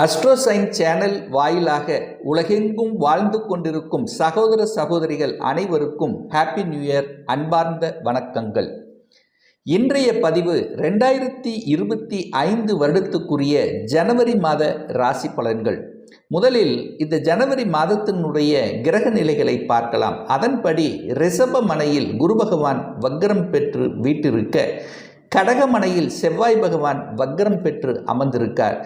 அஸ்ட்ரோசைன் channel வாயிலாக உலகெங்கும் வாழ்ந்து கொண்டிருக்கும் சகோதர சகோதரிகள் அனைவருக்கும் ஹாப்பி நியூ இயர் அன்பார்ந்த வணக்கங்கள். இன்றைய பதிவு ரெண்டாயிரத்தி இருபத்தி ஐந்து வருடத்துக்குரிய ஜனவரி மாத ராசி பலன்கள். முதலில் இந்த ஜனவரி மாதத்தினுடைய கிரக நிலைகளை பார்க்கலாம். அதன்படி ரிஷப மனையில் குரு பகவான் வக்ரம் பெற்று வீட்டிருக்க கடகமனையில் செவ்வாய் பகவான் வக்ரம் பெற்று அமர்ந்திருக்கார்.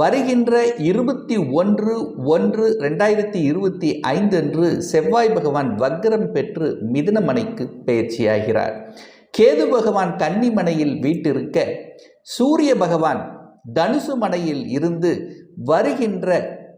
வருகின்ற இருபத்தி ஒன்று ஒன்று ரெண்டாயிரத்தி இருபத்தி ஐந்து அன்று செவ்வாய் பகவான் வக்ரம் பெற்று மிதுனமனைக்கு பயிற்சியாகிறார். கேது பகவான் கன்னிமனையில் வீட்டிருக்க சூரிய பகவான் தனுசு மனையில் இருந்து வருகின்ற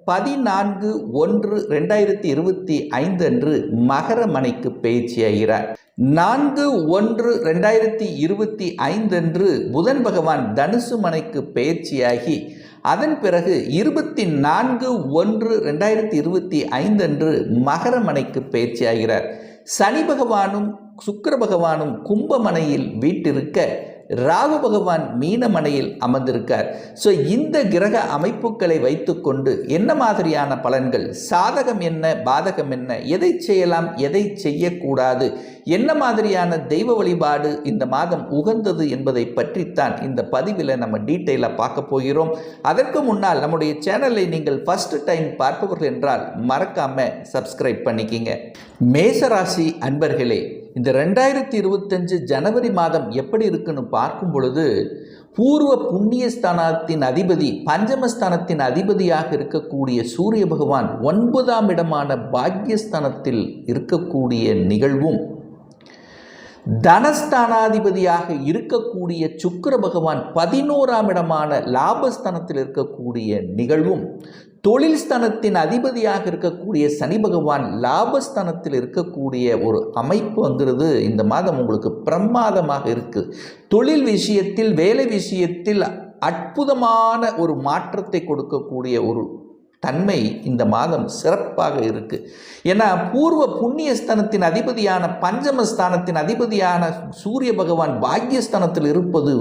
பதினான்கு ஒன்று ரெண்டாயிரத்தி இருபத்தி ஐந்து அன்று மகர மனைக்கு பயிற்சியாகிறார். நான்கு ஒன்று ரெண்டாயிரத்தி இருபத்தி ஐந்தன்று புதன் பகவான் தனுசு மனைக்கு பயிற்சியாகி அதன் பிறகு இருபத்தி நான்கு ஒன்று ரெண்டாயிரத்தி இருபத்தி ஐந்தன்று மகரமனைக்கு மகர மனைக்கு பயிற்சியாகிறார். சனி பகவானும் சுக்கர பகவானும் கும்பமனையில் வீட்டிருக்க ராகு பகவான் மீனமனையில் அமர்ந்திருக்கார். ஸோ இந்த கிரக அமைப்புகளை வைத்துக்கொண்டு என்ன மாதிரியான பலன்கள்? சாதகம் என்ன? பாதகம் என்ன? எதை செய்யலாம்? எதை செய்யக்கூடாது? என்ன மாதிரியான தெய்வ வழிபாடு இந்த மாதம் உகந்தது என்பதை பற்றித்தான் இந்த பதிவில் நம்ம டீட்டெயிலாக பார்க்க போகிறோம். அதற்கு முன்னால் நம்முடைய சேனலை நீங்கள் ஃபஸ்ட்டு டைம் பார்ப்பவர்கள் என்றால் மறக்காமல் சப்ஸ்கிரைப் பண்ணிக்கிங்க. மேசராசி அன்பர்களே இந்த ரெண்டாயிரத்தி இருபத்தஞ்சு ஜனவரி மாதம் எப்படி இருக்குன்னு பார்க்கும் பொழுது பூர்வ புண்ணியஸ்தானத்தின் அதிபதி பஞ்சமஸ்தானத்தின் அதிபதியாக இருக்கக்கூடிய சூரிய பகவான் ஒன்பதாம் இடமான பாக்யஸ்தானத்தில் இருக்கக்கூடிய நிகழ்வும் தனஸ்தானாதிபதியாக இருக்கக்கூடிய சுக்கர பகவான் பதினோராம் இடமான லாபஸ்தானத்தில் இருக்கக்கூடிய நிகழ்வும் தொழில் ஸ்தானத்தின் அதிபதியாக இருக்கக்கூடிய சனி பகவான் லாபஸ்தானத்தில் இருக்கக்கூடிய ஒரு அமைப்பு வந்துடுது இந்த மாதம் உங்களுக்கு பிரமாதமாக இருக்குது தொழில் விஷயத்தில் வேலை விஷயத்தில் அற்புதமான ஒரு மாற்றத்தை கொடுக்கக்கூடிய ஒரு தன்மை இந்த மாதம் சிறப்பாக இருக்கு. ஏன்னா பூர்வ புண்ணியஸ்தானத்தின் அதிபதியான பஞ்சமஸ்தானத்தின் அதிபதியான சூரிய பகவான் பாக்யஸ்தானத்தில் இருப்பது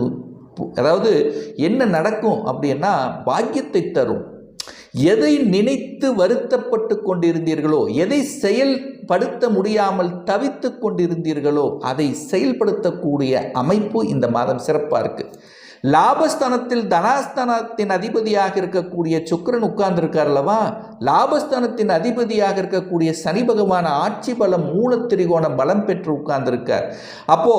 அதாவது என்ன நடக்கும் அப்படின்னா பாக்கியத்தை தரும். எதை நினைத்து வருத்தப்பட்டு கொண்டிருந்தீர்களோ எதை செயல்படுத்த முடியாமல் தவித்து கொண்டிருந்தீர்களோ அதை செயல்படுத்தக்கூடிய அமைப்பு இந்த மாதம் சிறப்பாக இருக்குது லாபஸ்தானத்தில் தனாஸ்தானத்தின் அதிபதியாக இருக்கக்கூடிய சுக்கரன் உட்கார்ந்துருக்கார் அல்லவா? லாபஸ்தானத்தின் அதிபதியாக இருக்கக்கூடிய சனி பகவான் ஆட்சி பலம் மூலத்திரிகோண பலம் பெற்று உட்கார்ந்துருக்கார். அப்போ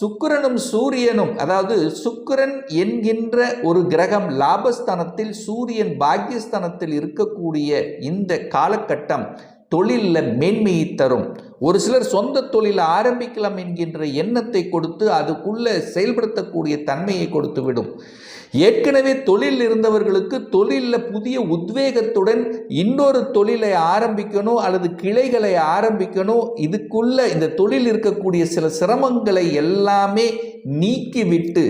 சுக்கிரனும் சூரியனும் அதாவது சுக்கரன் என்கின்ற ஒரு கிரகம் லாபஸ்தானத்தில் சூரியன் பாக்கியஸ்தானத்தில் இருக்கக்கூடிய இந்த காலகட்டம் தொழிலில் மேன்மையை தரும். ஒரு சிலர் சொந்த தொழிலை ஆரம்பிக்கலாம் என்கின்ற எண்ணத்தை கொடுத்து அதுக்குள்ளே செயல்படுத்தக்கூடிய தன்மையை கொடுத்து விடும். ஏற்கனவே தொழில் இருந்தவர்களுக்கு தொழிலில் புதிய உத்வேகத்துடன் இன்னொரு தொழிலை ஆரம்பிக்கணும் அல்லது கிளைகளை ஆரம்பிக்கணும். இதுக்குள்ள இந்த தொழில் இருக்கக்கூடிய சில சிரமங்களை எல்லாமே நீக்கிவிட்டு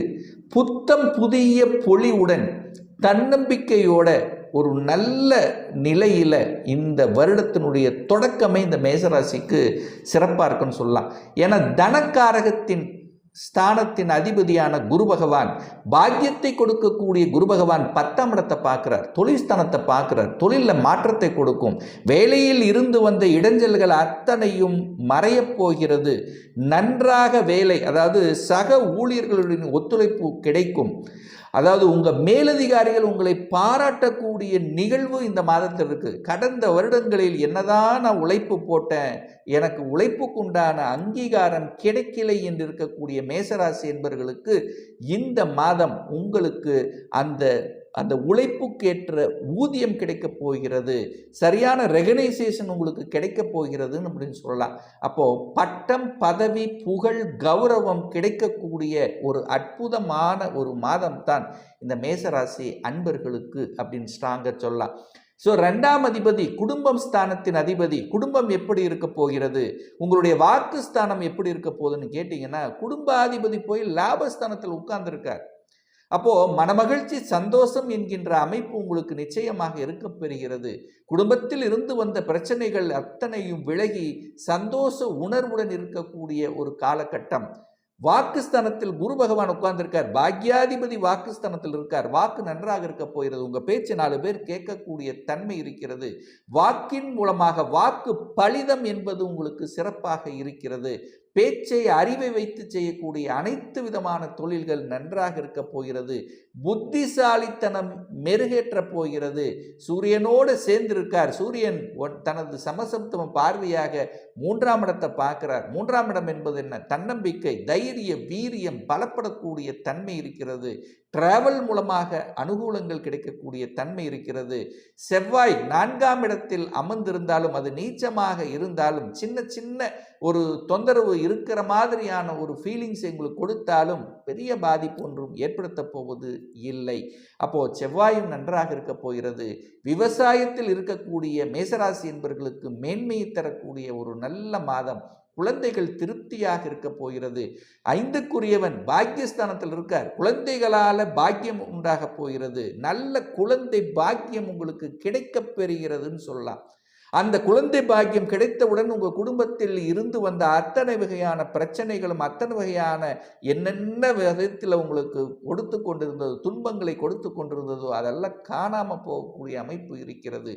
புத்தம் புதிய பொலிவுடன் தன்னம்பிக்கையோட ஒரு நல்ல நிலையில் இந்த வருடத்தினுடைய தொடக்கமே இந்த மேசராசிக்கு சிறப்பாக இருக்குன்னு சொல்லலாம். ஏன்னா தனக்காரகத்தின் ஸ்தானத்தின் அதிபதியான குரு பகவான் பாக்கியத்தை கொடுக்கக்கூடிய குரு பகவான் பத்தாம் இடத்தை பார்க்குறார். தொழில் ஸ்தானத்தை பார்க்குறார். தொழிலில் மாற்றத்தை கொடுக்கும். வேலையில் இருந்து வந்த இடைஞ்சல்கள் அத்தனையும் மறையப் போகிறது. நன்றாக வேலை அதாவது சக ஊழியர்களுடன் ஒத்துழைப்பு கிடைக்கும். அதாவது உங்கள் மேலதிகாரிகள் உங்களை பாராட்டக்கூடிய நிகழ்வு இந்த மாதத்தில் இருக்குது கடந்த வருடங்களில் என்னதான் நான் உழைப்பு போட்டேன் எனக்கு உழைப்புக்குண்டான அங்கீகாரம் கிடைக்கலை என்று இருக்கக்கூடிய மேசராசி என்பவர்களுக்கு இந்த மாதம் உங்களுக்கு அந்த அந்த உழைப்புக்கேற்ற ஊதியம் கிடைக்கப் போகிறது சரியான ரெகனைசேஷன் உங்களுக்கு கிடைக்கப் போகிறதுன்னு அப்படின்னு சொல்லலாம். அப்போது பட்டம் பதவி புகழ் கௌரவம் கிடைக்கக்கூடிய ஒரு அற்புதமான ஒரு மாதம் தான் இந்த மேசராசி அன்பர்களுக்கு அப்படின்னு ஸ்ட்ராங்காக சொல்லலாம். ஸோ ரெண்டாம் அதிபதி குடும்பம் ஸ்தானத்தின் அதிபதி குடும்பம் எப்படி இருக்க போகிறது உங்களுடைய வாக்கு ஸ்தானம் எப்படி இருக்க போகுதுன்னு கேட்டிங்கன்னா குடும்பாதிபதி போய் லாபஸ்தானத்தில் உட்கார்ந்துருக்கார். அப்போது மனமகிழ்ச்சி சந்தோஷம் என்கின்ற அமைப்பு உங்களுக்கு நிச்சயமாக இருக்க பெறுகிறது. குடும்பத்தில் இருந்து வந்த பிரச்சனைகள் அத்தனையும் விலகி சந்தோஷ உணர்வுடன் இருக்கக்கூடிய ஒரு காலகட்டம். வாக்குஸ்தானத்தில் குரு பகவான் உட்கார்ந்திருக்கார். பாக்யாதிபதி வாக்குஸ்தானத்தில் இருக்கார். வாக்கு நன்றாக இருக்க போகிறது. உங்கள் பேச்சு நாலு பேர் கேட்கக்கூடிய தன்மை இருக்கிறது. வாக்கின் மூலமாக வாக்கு பலிதம் என்பது உங்களுக்கு சிறப்பாக இருக்கிறது. பேச்சை அறிவை வைத்து செய்யக்கூடிய அனைத்து விதமான தொழில்கள் நன்றாக இருக்கப் போகிறது. புத்திசாலித்தனம் மெருகேற்ற போகிறது. சூரியனோடு சேர்ந்திருக்கார். சூரியன் தனது சமசப்தம பார்வையாக மூன்றாம் இடத்தை பார்க்கிறார். மூன்றாம் இடம் என்பது என்ன? தன்னம்பிக்கை தைரிய வீரியம் பலப்படக்கூடிய தன்மை இருக்கிறது. டிராவல் மூலமாக அனுகூலங்கள் கிடைக்கக்கூடிய தன்மை இருக்கிறது. செவ்வாய் நான்காம் இடத்தில் அமர்ந்திருந்தாலும் அது நீச்சமாக இருந்தாலும் சின்ன சின்ன ஒரு தொந்தரவு இருக்கிற மாதிரியான ஒரு ஃபீலிங்ஸ் எங்களுக்கு கொடுத்தாலும் பெரிய பாதிப்பு ஒன்றும் ஏற்படுத்த போவது இல்லை. அப்போது செவ்வாயும் நன்றாக இருக்க போகிறது. விவசாயத்தில் இருக்கக்கூடிய மேசராசி என்பவர்களுக்கு மேன்மையை தரக்கூடிய ஒரு நல்ல மாதம். குழந்தைகள் திருப்தியாக இருக்க போகிறது. ஐந்துக்குரியவன் பாக்கியஸ்தானத்தில் இருக்கார். குழந்தைகளால் பாக்கியம் உண்டாக போகிறது. நல்ல குழந்தை பாக்கியம் உங்களுக்கு கிடைக்கப் பெறுகிறதுன்னு சொல்லலாம். அந்த குழந்தை பாக்கியம் கிடைத்தவுடன் உங்கள் குடும்பத்தில் இருந்து வந்த அத்தனை வகையான பிரச்சனைகளும் அத்தனை வகையான என்னென்ன விதத்தில் உங்களுக்கு கொடுத்து கொண்டிருந்ததோ துன்பங்களை கொடுத்து கொண்டிருந்ததோ அதெல்லாம் காணாமல் போகக்கூடிய அமைப்பு இருக்கிறது.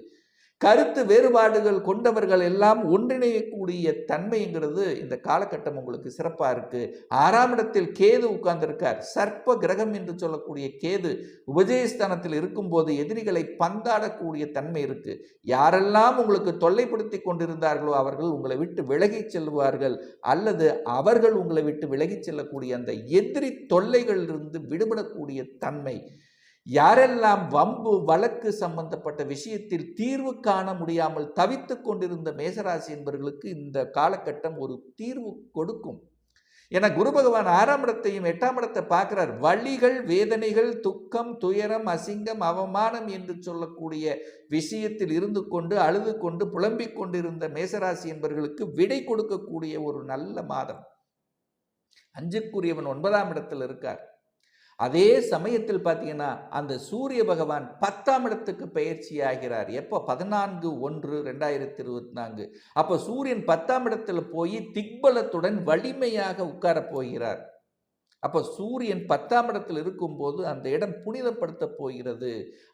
கருத்து வேறுபாடுகள் கொண்டவர்கள் எல்லாம் ஒன்றிணையக்கூடிய தன்மைங்கிறது இந்த காலகட்டம் உங்களுக்கு சிறப்பாக இருக்குது ஆறாம் இடத்தில் கேது உட்கார்ந்திருக்கார். சர்ப்ப கிரகம் என்று சொல்லக்கூடிய கேது உபஜயஸ்தானத்தில் இருக்கும்போது எதிரிகளை பந்தாடக்கூடிய தன்மை இருக்குது யாரெல்லாம் உங்களுக்கு தொல்லைப்படுத்தி கொண்டிருந்தார்களோ அவர்கள் உங்களை விட்டு விலகி செல்வார்கள். அல்லது அவர்கள் உங்களை விட்டு விலகி செல்லக்கூடிய அந்த எதிரி தொல்லைகளிலிருந்து விடுபடக்கூடிய தன்மை. யாரெல்லாம் வம்பு வழக்கு சம்பந்தப்பட்ட விஷயத்தில் தீர்வு காண முடியாமல் தவித்து கொண்டிருந்த மேசராசி என்பவர்களுக்கு இந்த காலகட்டம் ஒரு தீர்வு கொடுக்கும். என குரு பகவான் ஆறாம் இடத்தையும் எட்டாம் இடத்தை பார்க்கிறார். வழிகள் வேதனைகள் துக்கம் துயரம் அசிங்கம் அவமானம் என்று சொல்லக்கூடிய விஷயத்தில் இருந்து கொண்டு அழுது கொண்டு புலம்பிக் கொண்டிருந்த மேசராசி என்பவர்களுக்கு விடை கொடுக்கக்கூடிய ஒரு நல்ல மாதம். அஞ்சுக்குரியவன் ஒன்பதாம் இடத்தில் இருக்கார். அதே சமயத்தில் பார்த்தீங்கன்னா அந்த சூரிய பகவான் பத்தாம் இடத்துக்கு பயிற்சி ஆகிறார் எப்போ? பதினான்கு ஒன்று ரெண்டாயிரத்தி இருபத்தி நான்கு அப்போ சூரியன் பத்தாம் இடத்துல போய் திக்பலத்துடன் வலிமையாக உட்கார போகிறார். அப்போ சூரியன் பத்தாம் இடத்தில் இருக்கும்போது அந்த இடம் புனிதப்படுத்த போகிறது.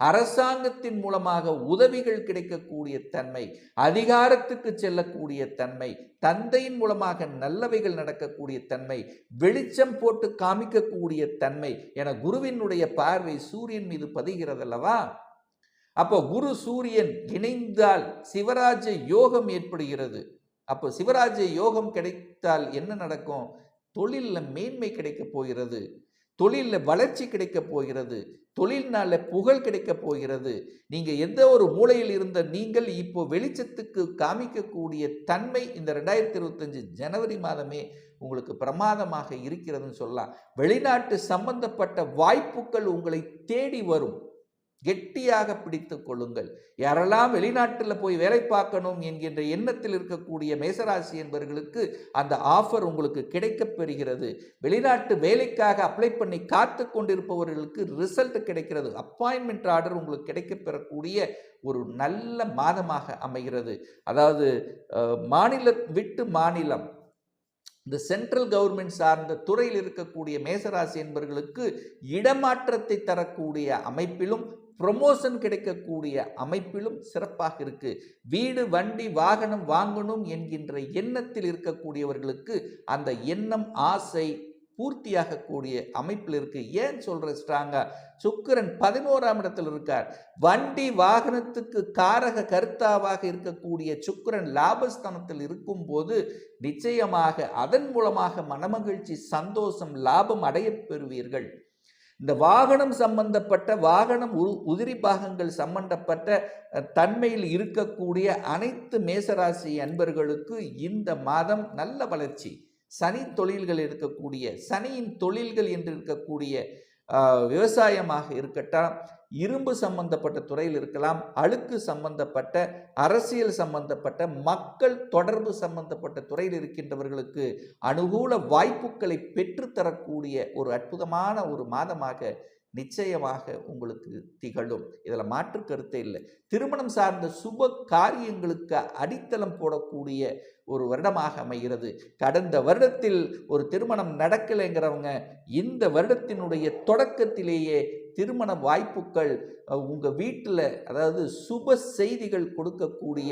அரசாங்கத்தின் மூலமாக உதவிகள் கிடைக்கக்கூடிய தன்மை அதிகாரத்துக்கு செல்லக்கூடிய தன்மை தந்தையின் மூலமாக நல்லவைகள் நடக்கக்கூடிய தன்மை வெளிச்சம் போட்டு காமிக்கக்கூடிய தன்மை என குருவினுடைய பார்வை சூரியன் மீது பதிகிறதல்லவா? அப்போ குரு சூரியன் இணைந்தால் சிவராஜ யோகம் ஏற்படுகிறது. அப்போ சிவராஜ யோகம் கிடைத்தால் என்ன நடக்கும்? தொழிலில் மேன்மை கிடைக்க போகிறது. தொழிலில் வளர்ச்சி கிடைக்க போகிறது. தொழில்னால புகழ் கிடைக்க போகிறது. நீங்கள் எந்த ஒரு மூலையில் இருந்த நீங்கள் இப்போ வெளிச்சத்துக்கு காமிக்கக்கூடிய தன்மை இந்த ரெண்டாயிரத்தி இருபத்தஞ்சு ஜனவரி மாதமே உங்களுக்கு பிரமாதமாக இருக்கிறதுன்னு சொல்லலாம். வெளிநாட்டு சம்பந்தப்பட்ட வாய்ப்புகள் உங்களை தேடி வரும். கெட்டியாக பிடித்து கொள்ளுங்கள். யாரெல்லாம் வெளிநாட்டில் போய் வேலை பார்க்கணும் என்கின்ற எண்ணத்தில் இருக்கக்கூடிய மேசராசி என்பவர்களுக்கு அந்த ஆஃபர் உங்களுக்கு கிடைக்கப் பெறுகிறது. வெளிநாட்டு வேலைக்காக அப்ளை பண்ணி காத்து கொண்டிருப்பவர்களுக்கு ரிசல்ட் கிடைக்கிறது. அப்பாயின்மெண்ட் ஆர்டர் உங்களுக்கு கிடைக்கப் பெறக்கூடிய ஒரு நல்ல மாதமாக அமைகிறது. அதாவது மாநில மாநிலம் விட்டு மாநிலம் இந்த சென்ட்ரல் கவர்மெண்ட் சார்ந்த துறையில் இருக்கக்கூடிய மேசராசி என்பவர்களுக்கு இடமாற்றத்தை தரக்கூடிய அமைப்பிலும் ப்ரொமோஷன் கிடைக்கக்கூடிய அமைப்பிலும் சிறப்பாக இருக்கு. வீடு வண்டி வாகனம் வாங்கணும் என்கின்ற எண்ணத்தில் இருக்கக்கூடியவர்களுக்கு அந்த எண்ணம் ஆசை பூர்த்தியாகக்கூடிய அமைப்பில் இருக்கு. ஏன் சொல்ற ஸ்ட்ராங்கா சுக்கிரன் பதினோராம் இடத்தில் இருக்கார். வண்டி வாகனத்துக்கு காரக கருத்தாவாக இருக்கக்கூடிய சுக்கிரன் லாபஸ்தானத்தில் இருக்கும்போது நிச்சயமாக அதன் மூலமாக மனமகிழ்ச்சி சந்தோஷம் லாபம் அடைய பெறுவீர்கள். இந்த வாகனம் சம்பந்தப்பட்ட வாகனம் உ உதிரி பாகங்கள் சம்பந்தப்பட்ட தன்மையில் இருக்கக்கூடிய அனைத்து மேசராசி அன்பர்களுக்கு இந்த மாதம் நல்ல வளர்ச்சி. சனி தொழில்கள் இருக்கக்கூடிய சனியின் தொழில்கள் என்று இருக்கக்கூடிய விவசாயமாக இருக்கட்டும் இரும்பு சம்பந்தப்பட்ட துறையில் இருக்கலாம் அழுக்கு சம்பந்தப்பட்ட அரசியல் சம்பந்தப்பட்ட மக்கள் தொடர்பு சம்பந்தப்பட்ட துறையில் இருக்கின்றவர்களுக்கு அனுகூல வாய்ப்புகளை பெற்றுத்தரக்கூடிய ஒரு அற்புதமான ஒரு மாதமாக நிச்சயமாக உங்களுக்கு திகழும். இதில் மாற்று கருத்தே இல்லை. திருமணம் சார்ந்த சுப காரியங்களுக்கு அடித்தளம் போடக்கூடிய ஒரு வருடமாக அமைகிறது. கடந்த வருடத்தில் ஒரு திருமணம் நடக்கலைங்கிறவங்க இந்த வருடத்தினுடைய தொடக்கத்திலேயே திருமண வாய்ப்புகள் உங்கள் வீட்டில் அதாவது சுப செய்திகள் கொடுக்கக்கூடிய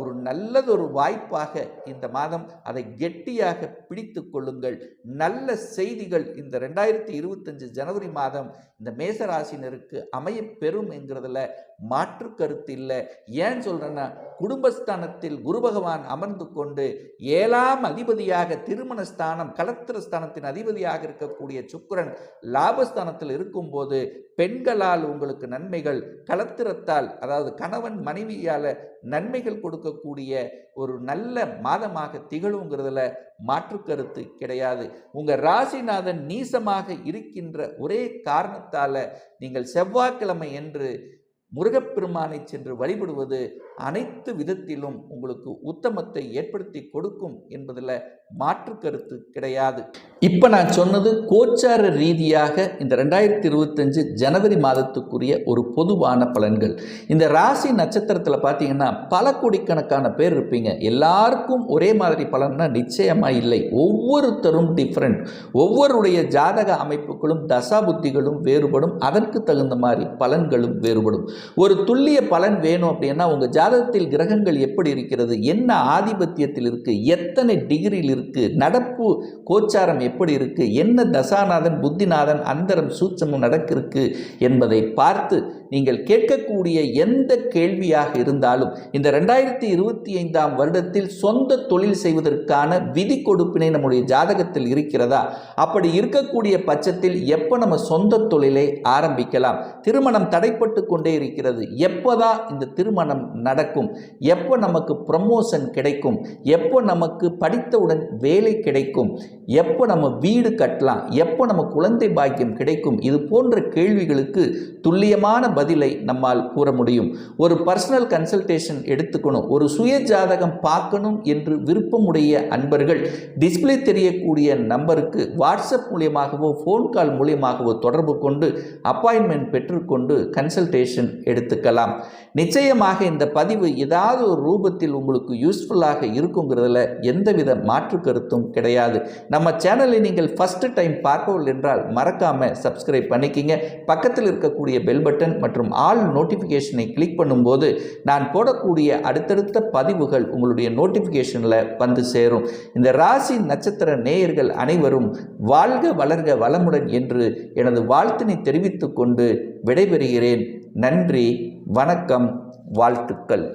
ஒரு நல்லதொரு வாய்ப்பாக இந்த மாதம் அதை கெட்டியாக பிடித்து கொள்ளுங்கள். நல்ல செய்திகள் இந்த ரெண்டாயிரத்தி இருபத்தஞ்சு ஜனவரி மாதம் இந்த மேசராசினருக்கு அமைய பெறும் என்கிறதுல மாற்று கருத்து இல்லை. ஏன் சொல்கிறேன்னா குடும்பஸ்தானத்தில் குரு பகவான் அமர்ந்து கொண்டு ஏழாம் அதிபதியாக திருமண ஸ்தானம் கலத்திர ஸ்தானத்தின் அதிபதியாக இருக்கக்கூடிய சுக்கரன் லாபஸ்தானத்தில் இருக்கும்போது பெண்களால் உங்களுக்கு நன்மைகள் கலத்திரத்தால் அதாவது கணவன் மனைவியால் நன்மைகள் கொடுக்கக்கூடிய ஒரு நல்ல மாதமாக திகழுங்கிறதுல மாற்று கருத்து கிடையாது. உங்கள் ராசிநாதன் நீசமாக இருக்கின்ற ஒரே காரணத்தால் நீங்கள் செவ்வாய்க்கிழமை என்று முருகப்பெருமானை சென்று வழிபடுவது அனைத்து விதத்திலும் உங்களுக்கு உத்தமத்தை ஏற்படுத்தி கொடுக்கும் என்பதில் மாற்று கருத்து கிடையாது. இப்போ நான் சொன்னது கோச்சார ரீதியாக இந்த ரெண்டாயிரத்தி இருபத்தஞ்சு ஜனவரி மாதத்துக்குரிய ஒரு பொதுவான பலன்கள். இந்த ராசி நட்சத்திரத்தில் பார்த்தீங்கன்னா பல கோடிக்கணக்கான பேர் இருப்பீங்க. எல்லாருக்கும் ஒரே மாதிரி பலன்னா நிச்சயமாக இல்லை. ஒவ்வொருத்தரும் டிஃப்ரெண்ட் ஒவ்வொருடைய ஜாதக அமைப்புகளும் தசாபுத்திகளும் வேறுபடும். அதற்கு தகுந்த மாதிரி பலன்களும் வேறுபடும். ஒரு துல்லிய பலன் வேணும் அப்படின்னா உங்கள் ஜாதகத்தில் கிரகங்கள் எப்படி இருக்கிறது? என்ன ஆதிபத்தியத்தில் இருக்குது எத்தனை டிகிரியில் இருக்குது நடப்பு கோச்சாரம் எப்படி இருக்குது என்ன தசாநாதன் புத்திநாதன் அந்தரம் சூட்சமும் நடக்கிருக்கு என்பதை பார்த்து நீங்கள் கேட்கக்கூடிய எந்த கேள்வியாக இருந்தாலும் இந்த ரெண்டாயிரத்தி இருபத்தி ஐந்தாம் வருடத்தில் சொந்த தொழில் செய்வதற்கான விதி கொடுப்பினை நம்முடைய ஜாதகத்தில் இருக்கிறதா? அப்படி இருக்கக்கூடிய பட்சத்தில் எப்போ நம்ம சொந்த தொழிலை ஆரம்பிக்கலாம்? திருமணம் தடைப்பட்டு கொண்டே இருக்கிறது. எப்போதான் இந்த திருமணம் நடக்கும்? எப்போ நமக்கு ப்ரமோஷன் கிடைக்கும்? எப்போ நமக்கு படித்தவுடன் வேலை கிடைக்கும்? எப்போ நம்ம வீடு கட்டலாம்? எப்போ நம்ம குழந்தை பாக்கியம் கிடைக்கும்? இது போன்ற கேள்விகளுக்கு துல்லியமான பதிலை நம்மால் கூற முடியும். ஒரு பர்சனல் கன்சல்டேஷன் எடுத்துக்கணும். ஒரு சுய ஜாதகம் பார்க்கணும் என்று விருப்பமுடைய அன்பர்கள் டிஸ்பிளே தெரியக்கூடிய நம்பருக்கு வாட்ஸ்அப் மூலியமாகவோ ஃபோன் கால் மூலியமாகவோ தொடர்பு கொண்டு அப்பாயின்மெண்ட் பெற்றுக்கொண்டு கன்சல்டேஷன் எடுத்துக்கலாம். நிச்சயமாக இந்த பதிவு ஏதாவது ஒரு ரூபத்தில் உங்களுக்கு யூஸ்ஃபுல்லாக இருக்குங்கிறதுல எந்தவித மாற்று கருத்தும் கிடையாது. நம்ம சேனலை நீங்கள் ஃபஸ்ட்டு டைம் பார்க்கவில்லை என்றால் மறக்காமல் சப்ஸ்கிரைப் பண்ணிக்கிங்க. பக்கத்தில் இருக்கக்கூடிய பெல் பட்டன் மற்றும் ஆல் நோட்டிஃபிகேஷனை கிளிக் பண்ணும்போது நான் போடக்கூடிய அடுத்தடுத்த பதிவுகள் உங்களுடைய நோட்டிஃபிகேஷனில் வந்து சேரும். இந்த ராசி நட்சத்திர நேயர்கள் அனைவரும் வாழ்க வளர்க வளமுடன் என்று எனது வாழ்த்தினை தெரிவித்துக்கொண்டு விடைபெறுகிறேன். நன்றி வணக்கம் வாழ்த்துக்கள்.